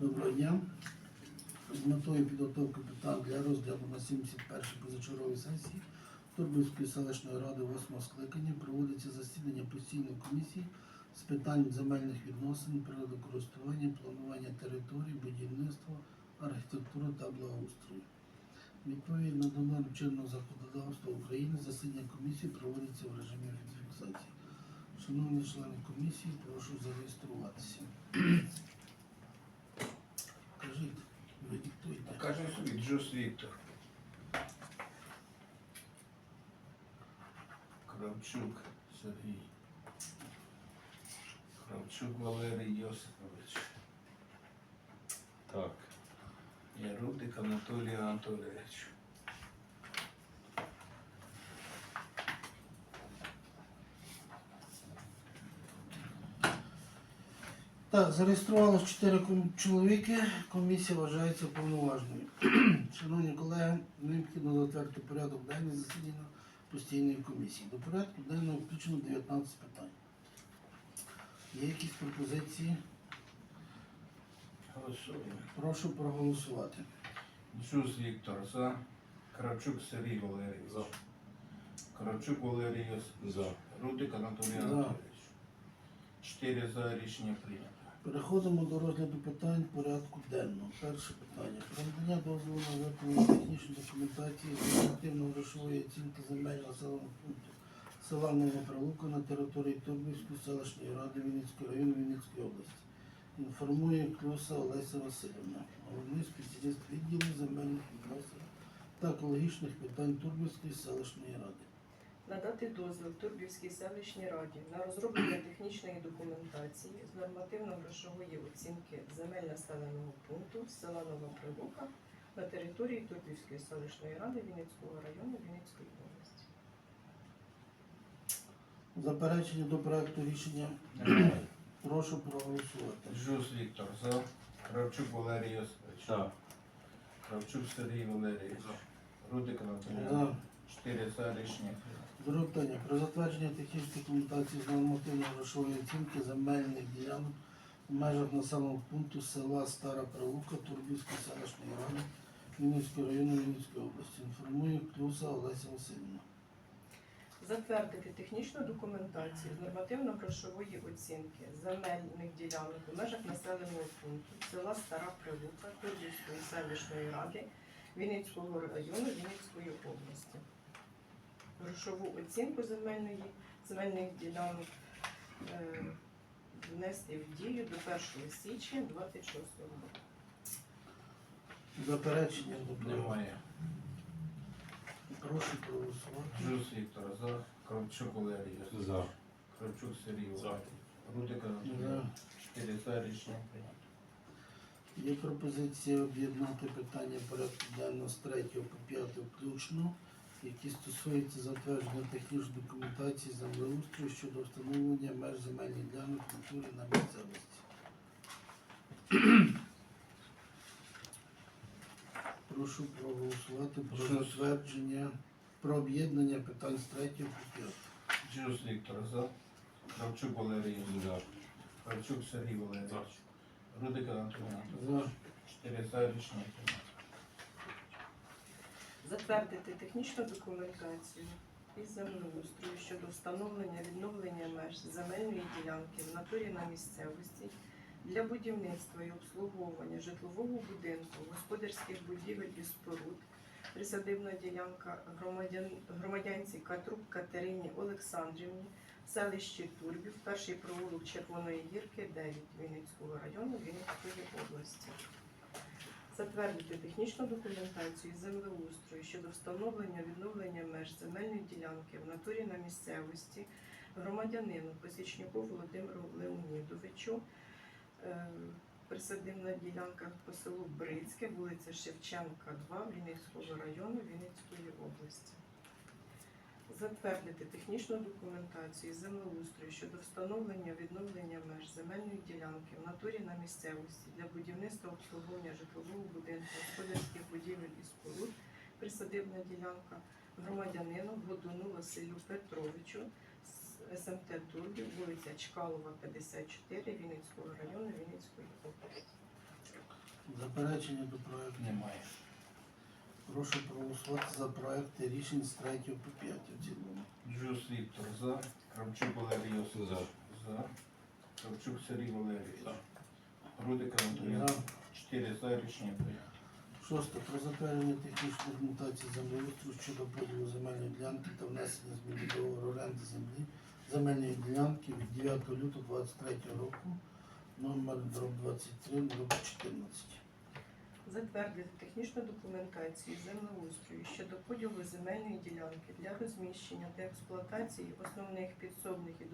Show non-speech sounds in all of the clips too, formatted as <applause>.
Доброго дня. З метою підготовки питань для розгляду на 71-й позачерговій сесії Турбівської селищної ради 8 скликання проводиться засідання постійної комісії з питань земельних відносин, природокористування, планування територій, будівництва, архітектури та благоустрою. Відповідно до норм чинного законодавства України засідання комісії проводиться в режимі фіксації. Шановні члени комісії, прошу зареєструватися. Кажіть, ви диктуйте. Каже собі Джус Віктор. Кравчук Сергій. Кравчук Валерій Йосипович. Так. Ярудик Анатолій Анатолійович. Так, зареєструвалось 4 чоловіки. Комісія вважається повноважною. <clears throat> Шановні колеги, необхідно затвердити порядок денний засідання постійної комісії. До порядку денного включено 19 питань. Є якісь пропозиції? Голосуємо. Прошу проголосувати. Джус Віктор за. Кравчук Сергій Валерій. За. Кравчук Валерій Йосипович. За. Рудик Анатолій Анатолійович. Чотири за рішення прийнято. Переходимо до розгляду питань порядку денного. Перше питання. Про надання дозволу на виконання технічної документації з нормативно-грошової оцінки земель населеного пункту села Нова Прилука на території Турбівської селищної ради Вінницького району Вінницької області. Інформує Клюса Олеся Васильівна, головний спеціаліст відділу земельних відносин та екологічних питань Турбівської селищної ради. Надати дозвіл Турбівській селищній раді на розроблення технічної документації з нормативно-грошової оцінки земель населеного пункту села Нова Прилука на території Турбівської селищної ради Вінницького району Вінницької області. Заперечення до проекту рішення прошу проголосувати. Джус Віктор за. Кравчук Валерій Йосипович. За. Кравчук Сергій Валерійович. Рудик Анатолій. За. Чотири за рішення. Друге питання. Про затвердження технічної документації з нормативно-грошової оцінки земельних ділянок в межах населеного пункту села Стара Прилука Турбівської селищної ради Вінницького району Вінницької області. Інформує Клюса Олеся Васильівна. Затвердити технічну документацію з нормативно-грошової оцінки земельних ділянок у межах населеного пункту села Стара Прилука Турбівської селищної ради Вінницького району Вінницької області. Грошову оцінку земельної, земельних ділянок е, внести в дію до 1 січня 26 року. Заперечення до. Немає. Прошу проголосувати. Джус Віктор за. Кравчук Валерій За. Кравчук Сергій За. Рудик Анатолій. За. Чотири за рішення прийнято. Є пропозиція об'єднати питання порядку денного з 3 по 5 включно, які стосуються затвердження технічної документації землеустрою щодо встановлення меж земельних ділянок натурі на місцевості. Прошу проголосувати про затвердження, про об'єднання питань з 3 по 5. Джус Віктор за. Кравчук Валерій. За. Кравчук Сергій Валерійович. Рудик Анатолій Анатолійович. За. Чотири за рішення. Затвердити технічну документацію із землеустрою щодо встановлення відновлення меж земельної ділянки в натурі на місцевості для будівництва і обслуговування житлового будинку, господарських будівель і споруд, присадибна ділянка громадян, громадянці Катрук Катерині Олександрівні, селищі Турбів, перший провулок Червоної гірки, 9 Вінницького району Вінницької області затвердити технічну документацію землеустрою щодо встановлення відновлення меж земельної ділянки в натурі на місцевості громадянину Посічнюку Володимиру Леонідовичу. Е, Присадибна ділянка по селу Брицьке, вулиця Шевченка, 2 Вінницького району Вінницької області. Затвердити технічну документацію землеустрою щодо встановлення відновлення меж земельної ділянки в натурі на місцевості для будівництва обслуговування житлового будинку, господарських будівель і споруд, присадибна ділянка громадянину Годуну Василю Петровичу з СМТ Турбів, вулиця Чкалова, 54, Вінницького району, Вінницької області. Заперечення до проекту. Немає. Прошу проголосувати за проекти рішень з 3 по 5 в цілому. Джус Віктор за. Кравчук Валерій Йосифович. За. За. Кравчук Сергій Валерійович. Рудик Анатолій. За. Чотири за рішення прийнято. Шосте. Про затвердження технічної документації землеустрою щодо поділу земельної ділянки та внесення змін до договору оренди землі земельної ділянки від 9 лютого 2023 року номер дроб 23 дроб 14. Затвердити технічну документацію землеустрою щодо поділу земельної ділянки для розміщення та експлуатації основних підсобних і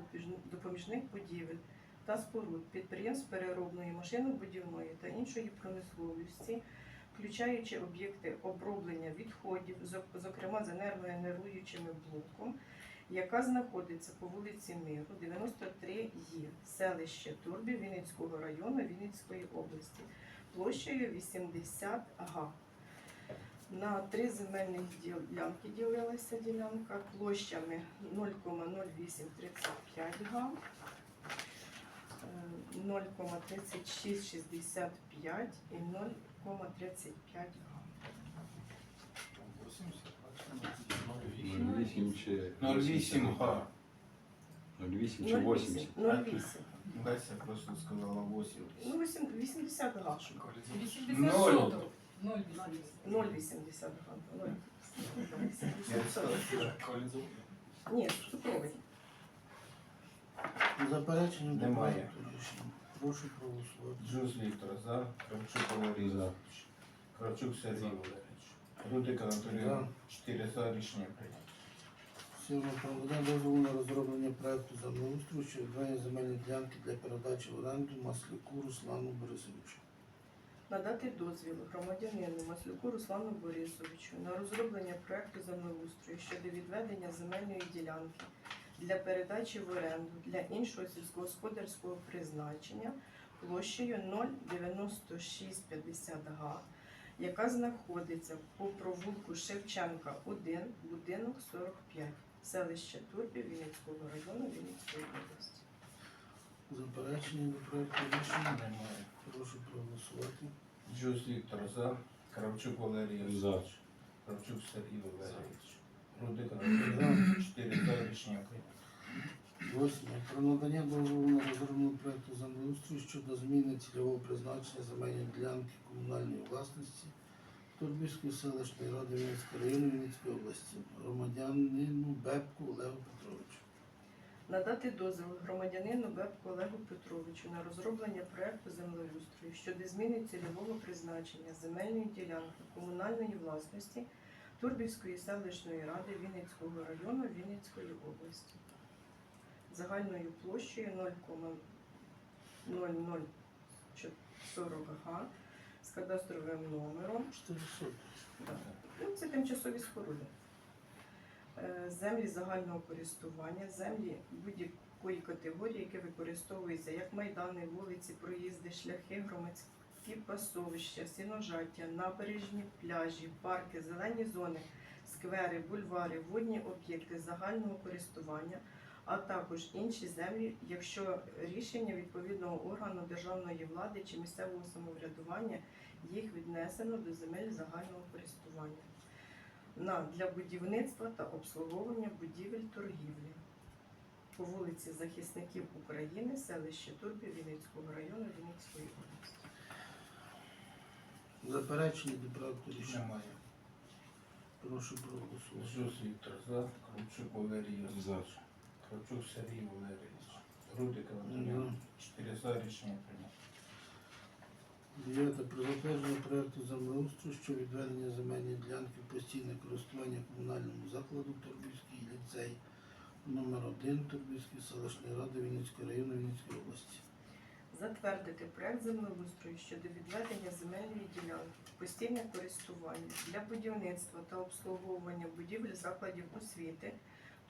допоміжних будівель та споруд підприємств переробної машинобудівної та іншої промисловості, включаючи об'єкти оброблення відходів, зокрема з енергогенеруючими блоком, яка знаходиться по вулиці Миру, 93 Є, селище Турбі Вінницького району Вінницької області площею 80 га. На три земельних ділянки ділилася ділянка площами 0,0835 га, е, 0,3665 і 0,35 га. 08 чи 08 га. 08 чи 80. 0,8. Леся просто сказала 8. Ну, вісім- 80 га. 0. 0,80 га. 0,80 Я га. Ні, цукровий. Заперечення до Немає. проекту рішення. Прошу проголосувати. Джус Віктор за. Кравчук Валерій За. Йосифович. Кравчук Сергій Валерійович. Рудик Анатолій. За. Чотири за рішення прийнято. Сьоме про надання дозволу на розроблення проекту землеустрою щодо відведення земельної ділянки для передачі в оренду Масляку Руслану Борисовичу. Надати дозвіл громадянину Маслюку Руслану Борисовичу на розроблення проекту землеустрою щодо відведення земельної ділянки для передачі в оренду для іншого сільськогосподарського призначення площею 09650 га, яка знаходиться по провулку Шевченка 1, будинок 45, селище Турбі Вінницького району Вінницької області. Заперечення до проекту рішення. Немає. Прошу проголосувати. Джус Віктор за. Кравчук Валерій За. Кравчук Сергій Валерійович. Рудик Анатолій. Чотири за рішення прийнято. Восьме. Про надання дозволу на розроблення проекту землеустрою щодо зміни цільового призначення земельної ділянки комунальної власності Турбівської селищної ради Вінницького району Вінницької області громадянину Бебку Олегу Петровичу. Надати дозвіл громадянину Бебку Олегу Петровичу на розроблення проекту землеустрою щодо зміни цільового призначення земельної ділянки комунальної власності Турбівської селищної ради Вінницького району Вінницької області загальною площею 0,0040 га з кадастровим номером 400. Ну, це тимчасові споруди. Е, Землі загального користування, землі будь-якої категорії, які використовуються як майдани, вулиці, проїзди, шляхи, громадські пасовища, сіножаття, набережні, пляжі, парки, зелені зони, сквери, бульвари, водні об'єкти загального користування, а також інші землі, якщо рішення відповідного органу державної влади чи місцевого самоврядування їх віднесено до земель загального користування на для будівництва та обслуговування будівель торгівлі по вулиці Захисників України, селище Турбі Вінницького району Вінницької області. Заперечення до проекту рішення. Немає. Прошу проголосувати. Джус Віктор за. Кравчук Валерій За. Кравчук Сергій Валерійович. Рудик Анатолій. Чотири за рішення прийнято. Дев'яте. Про затвердження проекту землеустрою щодо відведення земельної ділянки в постійне користування комунальному закладу Турбівський ліцей номер 1 Турбівської селищної ради Вінницького району Вінницької області. Затвердити проект землеустрою щодо відведення земельної ділянки в постійне користування для будівництва та обслуговування будівель закладів освіти,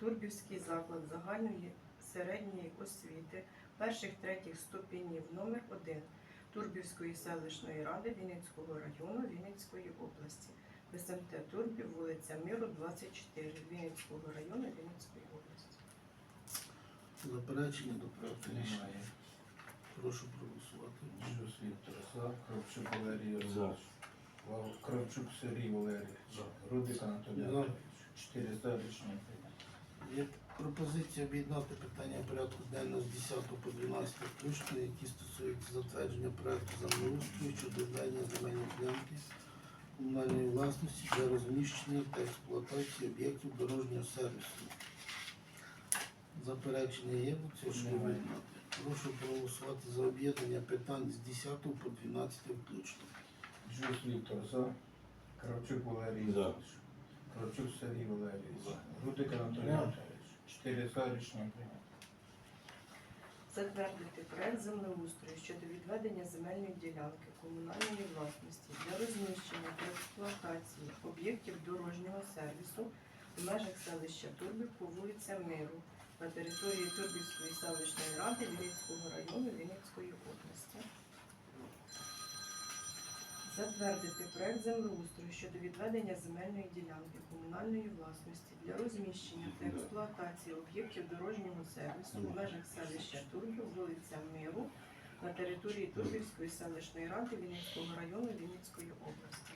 Турбівський заклад загальної середньої освіти перших третіх ступенів номер 1 Турбівської селищної ради Вінницького району Вінницької області. СМТ Турбів, вулиця Миру, 24, Вінницького району Вінницької області. Заперечення до проекту рішення. Немає. Прошу проголосувати. Джус Віктор за. Кравчук Валерій За. Кравчук Сергій Валерійович. Рудик Анатолій За. Анатолійович. Чотири за рішення прийнято. Є пропозиція об'єднати питання порядку денного з 10 по 12 включно, які стосуються затвердження проекту землеустрою щодо ведення земельної ділянки комунальної власності для розміщення та експлуатації об'єктів дорожнього сервісу. Заперечення є до цього, що Немає. об'єднати. Прошу проголосувати за об'єднання питань з 10 по 12 включно. Джус Віктор за. Кравчук Валерій За. Кравчук Сергій Валерійович. Рудик Анатолій Анатолійович. Чотири за рішення прийнято. Затвердити проект землеустрою щодо відведення земельної ділянки комунальної власності для розміщення та експлуатації об'єктів дорожнього сервісу в межах селища Турби по вулиця Миру на території Турбівської селищної ради Вінницького району Вінницької області. Затвердити проект землеустрою щодо відведення земельної ділянки комунальної власності для розміщення та експлуатації об'єктів дорожнього сервісу в межах селища Турбів, вулиця Миру на території Турбівської селищної ради Вінницького району Вінницької області.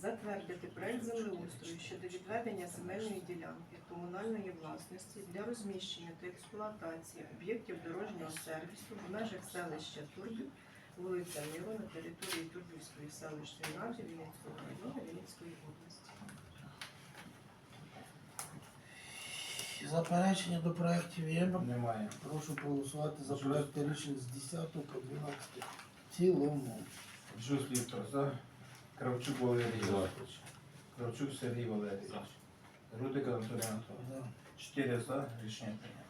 Затвердити проект землеустрою щодо відведення земельної ділянки комунальної власності для розміщення та експлуатації об'єктів дорожнього сервісу в межах селища Турбів, вулиця Миру на території Турбівської селищної ради Вінницького району Вінницької області. Заперечення до проєктів є. Немає. Прошу проголосувати за проекти рішень з 10 по 12 в цілому. Джус Віктор за. Кравчук Валерій. Йосипович. Кравчук Сергій Валерійович. Рудик Анатолій Анатолійович. За. Чотири за рішення прийнято.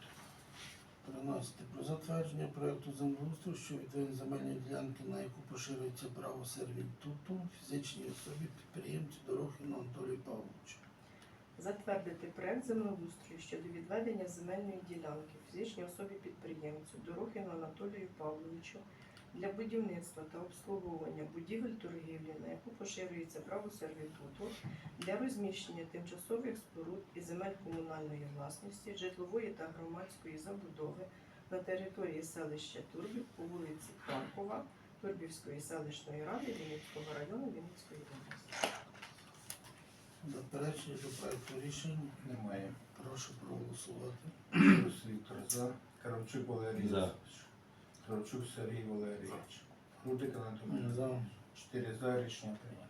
13. Про затвердження проєкту землеустрою, що відведення земельної ділянки, на яку поширюється право сервітуту фізичній особі підприємцю Дорохіну Анатолію Павловичу. Затвердити проект землеустрою щодо відведення земельної ділянки фізичній особі підприємцю Дорохіну Анатолію Павловичу для будівництва та обслуговування будівель торгівлі, на яку поширюється право сервітуту для розміщення тимчасових споруд і земель комунальної власності, житлової та громадської забудови на території селища Турбів по вулиці Паркова Турбівської селищної ради Вінницького району Вінницької області. Заперечення до проекту рішень. Немає. Прошу проголосувати. <clears throat> Віктор за. Кравчук Валерій За. Кравчук Сергій Валерійович. Рудик Анатолій. За. Чотири за рішення прийнято.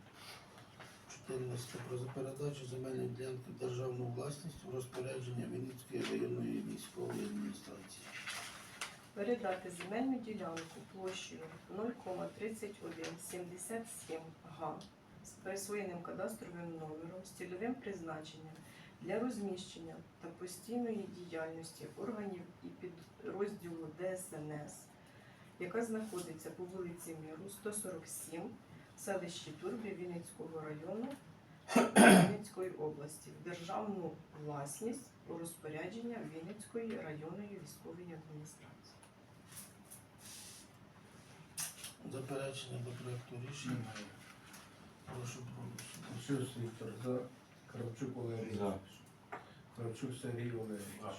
14. Про передачу земельної ділянки в державну власність у розпорядження Вінницької районної військової адміністрації. Передати земельну ділянку площею 0,3177 га з присвоєним кадастровим номером з цільовим призначенням для розміщення та постійної діяльності органів і підрозділу ДСНС, яка знаходиться по вулиці Міру 147 в селищі Турбі Вінницького району Вінницької області в державну власність у розпорядження Вінницької районної військової адміністрації. Заперечення до проекту рішень. Немає. Прошу проголосувати. Віктор за. Кравчук Валерій За. Кравчук Сергій Валерійович.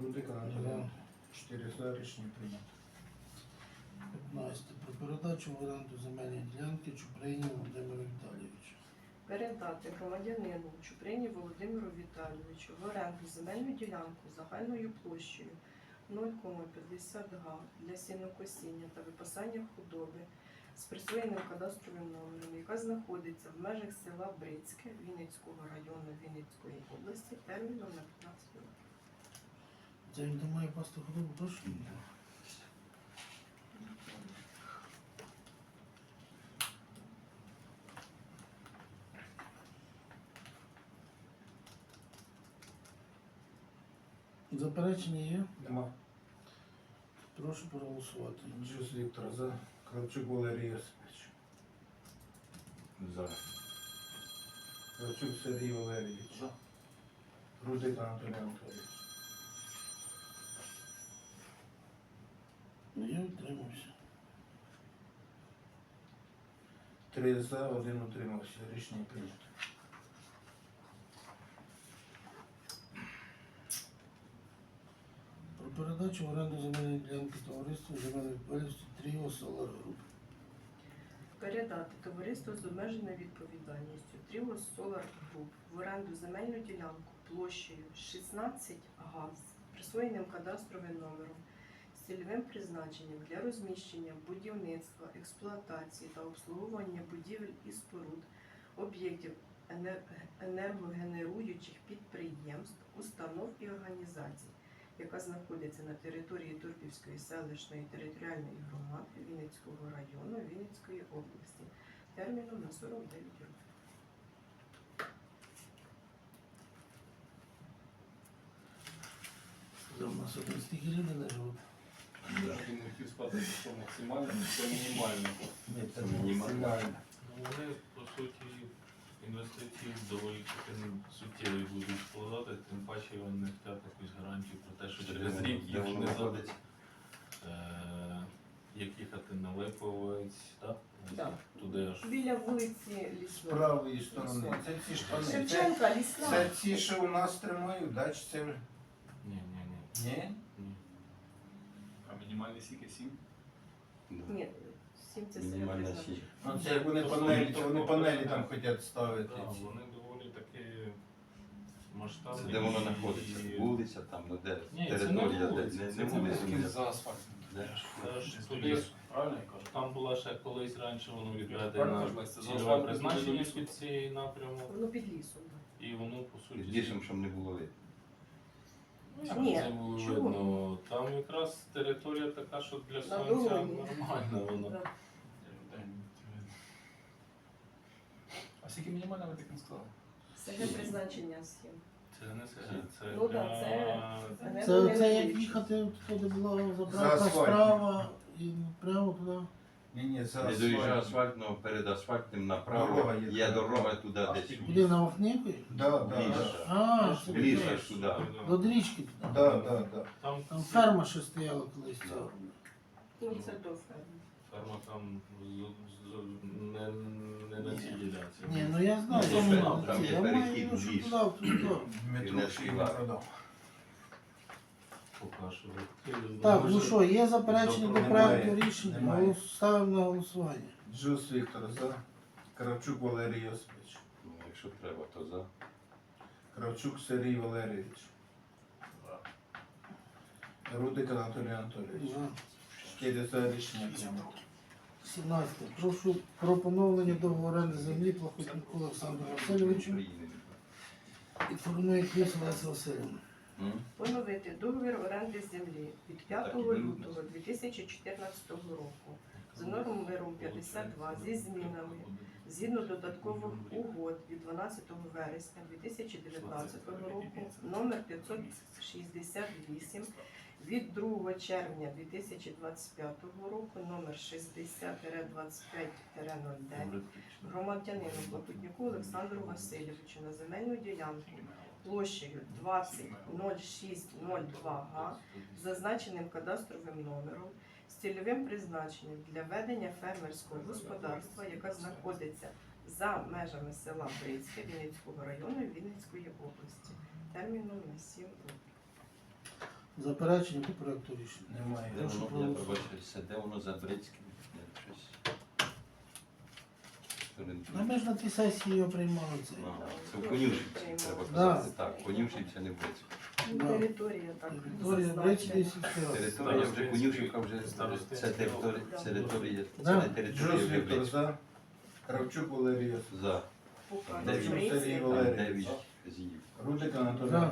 Рудик Анатолій Чотири за рішення прийнято. 15. Про передачу в оренду земельної ділянки Чуприні Володимиру Віталійовичу. Передати громадянину Чуприні Володимиру Віталійовичу в оренду земельну ділянку загальною площею 0,50 га для сінокосіння та випасання худоби з присвоєним кадастровим номером, яка знаходиться в межах села Брицьке Вінницького району Вінницької області терміном на 15 років. Це він там має пасти худобу точно? Заперечення є? Нема. Прошу проголосувати. Джус Віктор за. Кравчук Валерій Йосипович. За. Кравчук Сергій Валерійович. За. Рудик Анатолій Анатолійович. Я утримався. Три за, один утримався. Рішення прийнято. Про передачу в оренду земельної ділянки товариству земельної відповідальності Тріо Solar Group. передати товариству з обмеженою відповідальністю. Тріос Solar Group в оренду земельну ділянку площею 16 га з присвоєним кадастровим номером з цільовим призначенням для розміщення, будівництва, експлуатації та обслуговування будівель і споруд, об'єктів енергогенеруючих підприємств, установ і організацій, яка знаходиться на території Турківської селищної територіальної громади Вінницького району Вінницької області терміном на 49 років. Там у нас один стільки не живуть. Да. Я не хотів сказати, що максимально, що мінімально. Це Це мінімально. Ну, вони, по суті, інвестиції доволі таки суттєві будуть вкладати, тим паче вони не хочуть якусь гарантію про те, що через рік їх не знаходиться? Е, Як їхати на Липовець, так? Да. Туди аж. Біля вулиці З Лісної. правої сторони. Це ці штани. Це, Шевченка, лісна. це ці, що у нас тримають, да? Чи це? Ні, ні, ні. Ні? ні. А мінімальний сіки 7? Ні, це Мінімальна сіль. Ну це як вони панелі, це вони панелі там хочуть ставити. Так, вони доволі таки масштабні. Це де воно і- знаходиться? Вулиця там, ну де Ні, це не територія, де вулиця, не, це не вулиця. Ні. за. Де? Це ж туди. правильно я кажу? Там була ще колись раніше воно Правильно відведено цільове асфальтом призначення під цей напрямок, Воно під лісом. і воно по суті. Більшим, щоб не було видно. Ну, Ні, це було чому? видно? Там якраз територія така, що для На сонця нормально воно. Да. А скільки мінімально ви так не сказали? Це призначення схем. Це не це, це Ну, да, це- Це, це як їхати туди була За заправка справа і прямо туди. Ні, ні, це Не доїжджає асфальт. асфальт, але перед асфальтом направо Дорога є. є дорога туди десь. Куди на Вахнику? Да, да, да. А, ж туди. До річки туди. Да, да, да. Там, Там ферма ще стояла колись. Да. Ну, це до ферми. ферма там з, з, не, не на цій ділянці. Ні, ну я знаю, Ну, це надо. там є Я маю перехід що в ліс. туди, в ту сторону. Дмитро ще й не продав. Покашувати. Так, ну що, є заперечення до проекту рішення? Немає. Голос- Ставимо на голосування. Джус Віктор за. Кравчук Валерій Йосипович. Ну, Якщо треба, то за. Кравчук Сергій Валерійович. Рудик Анатолій Анатолійович. За. Чотири за рішення прийнято. 17. Прошу про поновлення договору оренди землі Плахотнику Олександру Васильовичу. України. Інформує Кліс Олеся Васильівна. Поновити договір оренди землі від 5 Так, і беруть. лютого 2014 року за номером 52 зі змінами згідно додаткових угод від 12 вересня 2019 року номер 568 від 2 червня 2025 року номер 60-25-09 громадянину Платутніку Олександру Васильовичу на земельну ділянку площею 200602 га з зазначеним кадастровим номером з цільовим призначенням для ведення фермерського господарства, яка знаходиться за межами села Брицьке Вінницького району Вінницької області терміном на 7 років. Заперечення до проекту рішення. Немає. Де Прошу воно, я проголосувати. пробачився, де воно за Брицьким? Щось- Ну, ми ж на тій сесії його приймали це. Ага, Це в Конюшівці, треба Да. казати так. Конюшівця не Брицька. Ну, Да. Територія так Територія Брички зазначена. сільської. Територія вже Конюшівка вже це територія, це територія, це не територія Джус вже Віктор за. Кравчук Валерій За Дев'ять. Сергій Валерійович. дев'ять з'їв. Рудик Анатолій За.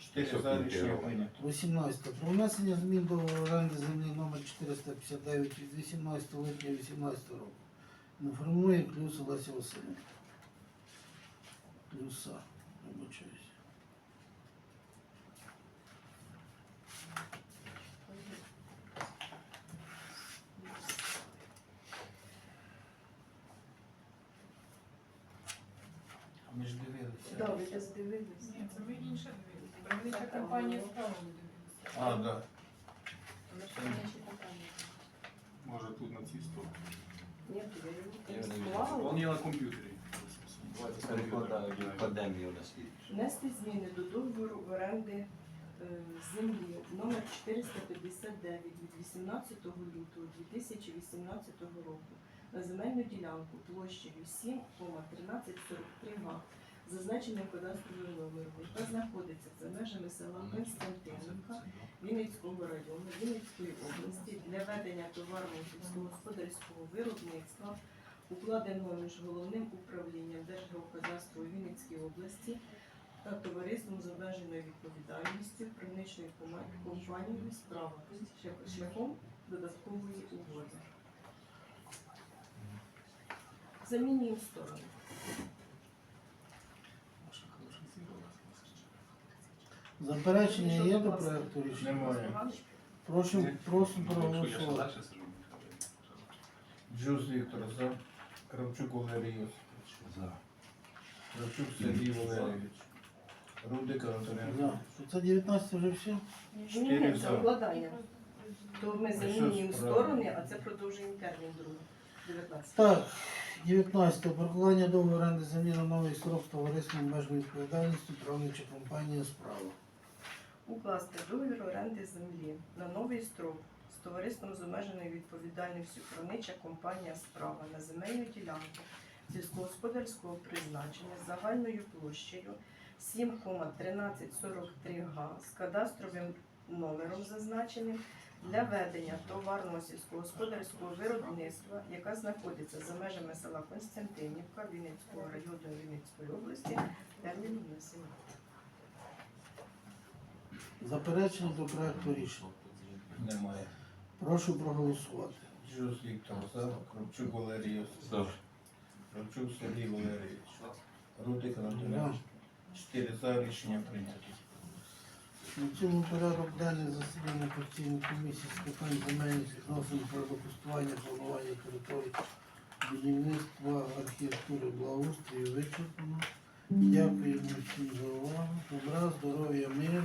Чотири за рішення прийнято. 18. Про внесення змін до оренди землі номер 459 від 18 липня 2018 року. Інформує Клюс Олеся Васильівна. Клюса. Вибачаюсь. Ми ж дивилися. Да, ви десь дивилися. Ні, це ви інше дивилися. Виробнича компанія справа ви дивилися. А, да. Виробнича компанія. Може тут на цій стороні. Я не є на комп'ютері. Давайте. Перекладаю на. Внести зміни до договору оренди е, землі номер 459 від 18 лютого 2018 року на земельну ділянку площею 7,1343 га, зазначеним кадастровим номером, яка знаходиться за межами села Константинівка Вінницького району Вінницької області для ведення товарного сільськогосподарського виробництва, укладеного між головним управлінням Держгеокадастру Вінницькій області та товариством з обмеженою відповідальністю первиничної кома- компанією справа шляхом додаткової угоди. Замінюємо сторону. Заперечення є до проекту рішення? Немає. Прошу, ще проголосувати. Джуз Віктор за. Кравчук Валерій За. Кравчук Сергій Валерійович. Рудик Анатолій За. Це 19 вже все? Ні, Чотири це за. укладання. То ми замінюємо справа? сторони, а це продовжуємо термін другий. 19. Так, 19. Прокладання договору оренди землі на новий срок з товариством обмеженою відповідальністю правнича компанія справа. Укласти договір оренди землі на новий строк з товариством з обмеженою відповідальністю кровнича компанія справа на земельну ділянку сільськогосподарського призначення загальною площею 7,1343 га з кадастровим номером зазначеним для ведення товарного сільськогосподарського виробництва, яка знаходиться за межами села Константинівка Вінницького району Вінницької області терміном на 7 років. Заперечення до проекту рішення. Немає. Прошу проголосувати. Джуз Віктор за. Кравчук Валерій За. Кравчук Сергій Валерійович. Рудик Анатолій Анатолійович. Чотири за рішення прийнято. На цьому порядок денний засідання постійної комісії з питань земельних відносин про допустування планування територій будівництва, архітектури, благоустрою вичерпано. Дякуємо всім за увагу. Добра, здоров'я, миру.